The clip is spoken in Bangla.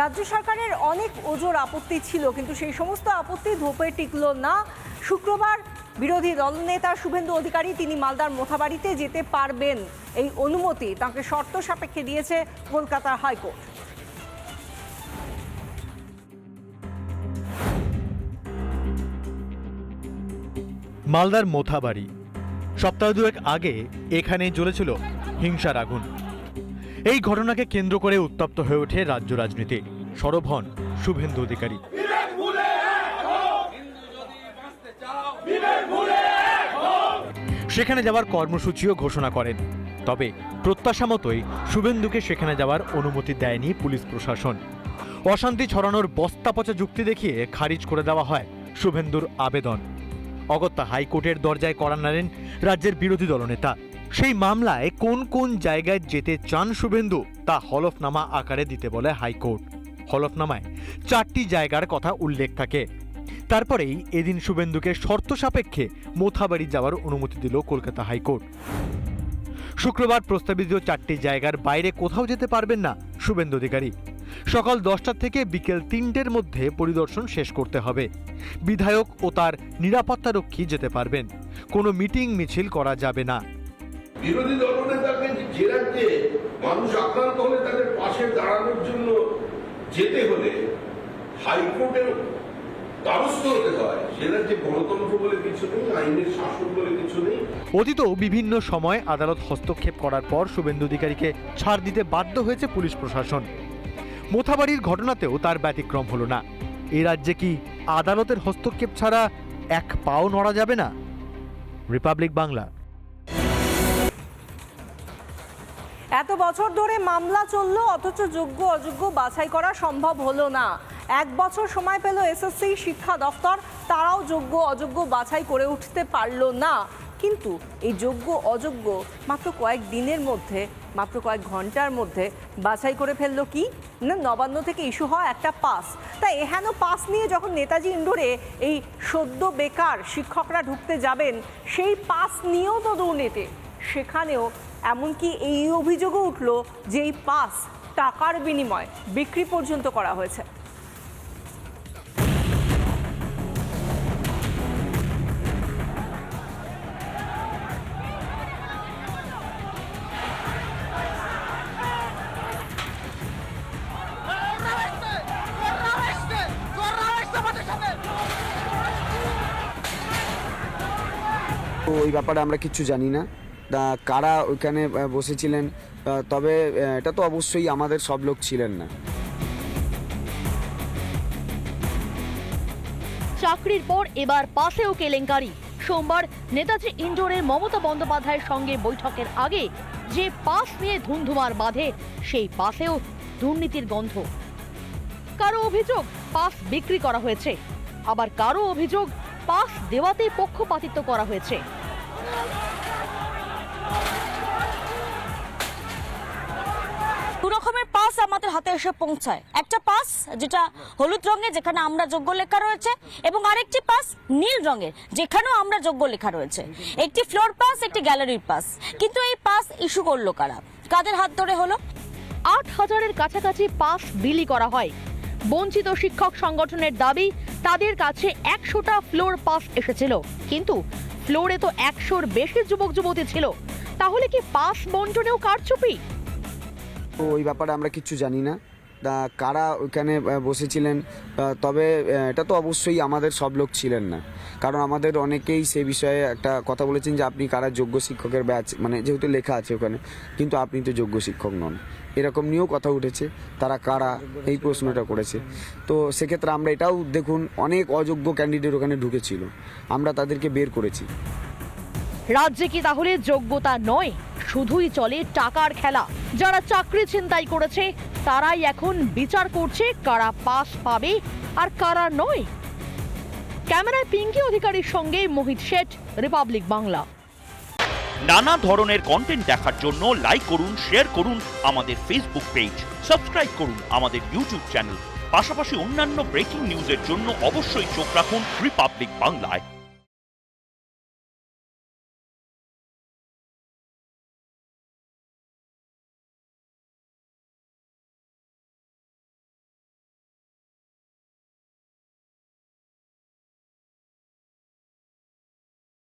রাজ্য সরকারের অনেক ওজোর আপত্তি ছিল, কিন্তু সেই সমস্ত আপত্তি ধোপে টিকলো না। শুক্রবার বিরোধী দলনেতা শুভেন্দু অধিকারী তিনি মালদার মোথাবাড়িতে যেতে পারবেন এই অনুমতি। তাকে শর্ত সাপেক্ষে দিয়েছে কলকাতা হাইকোর্ট। মালদার মোথাবাড়ি। সপ্তাহ দুয়েক আগে এখানে জ্বলেছিল হিংসার আগুন। এই ঘটনাকে কেন্দ্র করে উত্তপ্ত হয়ে ওঠে রাজ্য রাজনীতি। সরব হন শুভেন্দু অধিকারী। সেখানে যাওয়ার কর্মসূচিও ঘোষণা করেন। তবে প্রত্যাশা মতোই শুভেন্দুকে সেখানে যাওয়ার অনুমতি দেয়নি পুলিশ প্রশাসন। অশান্তি ছড়ানোর বস্তা পচা যুক্তি দেখিয়ে খারিজ করে দেওয়া হয় শুভেন্দুর আবেদন। অগত্যা হাইকোর্টের দরজায় কড়া নাড়েন রাজ্যের বিরোধী দলনেতা। সেই মামলায় কোন কোন জায়গায় যেতে চান শুভেন্দু তা হলফনামা আকারে দিতে বলে হাইকোর্ট। হলফনামায় চারটি জায়গার কথা উল্লেখ থাকে। তারপরেই এদিন শুভেন্দুকে শর্ত সাপেক্ষে মোথাবাড়ি যাওয়ার অনুমতি দিল কলকাতা হাইকোর্ট। শুক্রবার প্রস্তাবিত চারটি জায়গার বাইরে কোথাও যেতে পারবেন না শুভেন্দু অধিকারী। সকাল দশটা থেকে বিকেল তিনটের মধ্যে পরিদর্শন শেষ করতে হবে। বিধায়ক ও তার নিরাপত্তারক্ষী যেতে পারবেন। কোনো মিটিং মিছিল করা যাবে না। বিরোধী দলনেতাকে যে রাজ্যে মানুষ আক্রান্ত হলে তাদের পাশে দাঁড়ানোর জন্য যেতে হলে হাইকোর্টের অতীত বিভিন্ন সময় আদালত হস্তক্ষেপ করার পর শুভেন্দু অধিকারীকে ছাড় দিতে বাধ্য হয়েছে পুলিশ প্রশাসন। মোথাবাড়ির ঘটনাতেও তার ব্যতিক্রম হলো না। এই রাজ্যে কি আদালতের হস্তক্ষেপ ছাড়া এক পাও নড়া যাবে না? রিপাবলিক বাংলা। এত বছর ধরে মামলা চলল, অথচ যোগ্য, অযোগ্য বাছাই করা সম্ভব হলো না। এক বছর সময় পেল এসএসসি শিক্ষা দফতর, তারাও যোগ্য, অযোগ্য বাছাই করে উঠতে পারল না। কিন্তু এই যোগ্য, অযোগ্য মাত্র কয়েক দিনের মধ্যে, মাত্র কয়েক ঘণ্টার মধ্যে বাছাই করে ফেলল কি? না, নবান্ন থেকে ইস্যু হয় একটা পাস। তাই এহেন পাস নিয়ে যখন নেতাজি ইন্ডোরে এই সদ্য বেকার শিক্ষকরা ঢুকতে যাবেন, সেই পাস নিয়েও তো দুর্নীতি সেখানেও এমনকি এই অভিযোগও উঠল যে এই পাস টাকার বিনিময় বিক্রি পর্যন্ত করা হয়েছে। ওই ব্যাপারে আমরা কিচ্ছু জানি না। কারা ওইখানে বসেছিলেন? তবে এটা তো অবশ্যই আমাদের সব লোক ছিলেন না। চাকরির পর এবার পাশেও কেলেঙ্কারি। সোমবার নেতাজি ইন্ডোরে মমতা বন্দ্যোপাধ্যায়ের সঙ্গে বৈঠকের আগে যে পাস নিয়ে ধুমধুমার বাঁধে, সেই পাশেও দুর্নীতির গন্ধ। কারও অভিযোগ পাস বিক্রি করা হয়েছে, আবার কারও অভিযোগ পাস দেওয়াতে পক্ষপাতিত্ব করা হয়েছে। দু রকমের পাস আমাদের হাতে এসে পৌঁছায়। একটা পাস যেটা হলুদ রঙের, যেখানে আমরা যোগ্য লেখা রয়েছে, এবং আরেকটি পাস নীল রঙের, যেখানেও আমরা যোগ্য লেখা রয়েছে। একটি ফ্লোর পাস একটি গ্যালারির পাস কিন্তু এই পাস ইস্যু করল কারা? কাদের হাত ধরে হলো? আট হাজারের কাছাকাছি পাস বিলি করা হয়। বঞ্চিত শিক্ষক সংগঠনের দাবি, তাদের কাছে একশোটা ফ্লোর পাস এসেছিল। কিন্তু ফ্লোরে তো একশোর বেশি যুবক যুবতী ছিল। তাহলে কি পাস বন্টনেও কারচুপি? তো ওই ব্যাপারে আমরা কিচ্ছু জানি না। তা কারা ওইখানে বসেছিলেন? তবে এটা তো অবশ্যই আমাদের সব লোক ছিলেন না। কারণ আমাদের অনেকেই সে বিষয়ে একটা কথা বলেছেন যে, আপনি কারা? যোগ্য শিক্ষকের ব্যাচ মানে যেহেতু লেখা আছে ওখানে, কিন্তু আপনি তো যোগ্য শিক্ষক নন। এরকম নিয়েও কথা উঠেছে, তারা কারা? এই প্রশ্নটা করেছে। তো সেক্ষেত্রে আমরা এটাও দেখুন, অনেক অযোগ্য ক্যান্ডিডেট ওখানে ঢুকেছিল। আমরা তাদেরকে বের করেছি। রাজ্যে কি তাহলে যোগ্যতা নয়? শুধুই চলে টাকার খেলা। যারা চাকরি ছিনতাই করেছে, তারাই এখন বিচার করছে কারা পাস পাবে আর কারা নয়। ক্যামেরায় পিঙ্কি অধিকারীর সঙ্গে মোহিত শেঠ, রিপাবলিক বাংলা। নানা ধরনের কন্টেন্ট দেখার জন্য লাইক করুন শেয়ার করুন আমাদের ফেসবুক পেজ সাবস্ক্রাইব করুন আমাদের ইউটিউব চ্যানেল পাশাপাশি অন্যান্য ব্রেকিং নিউজের জন্য অবশ্যই চোখ রাখুন রিপাবলিক বাংলায়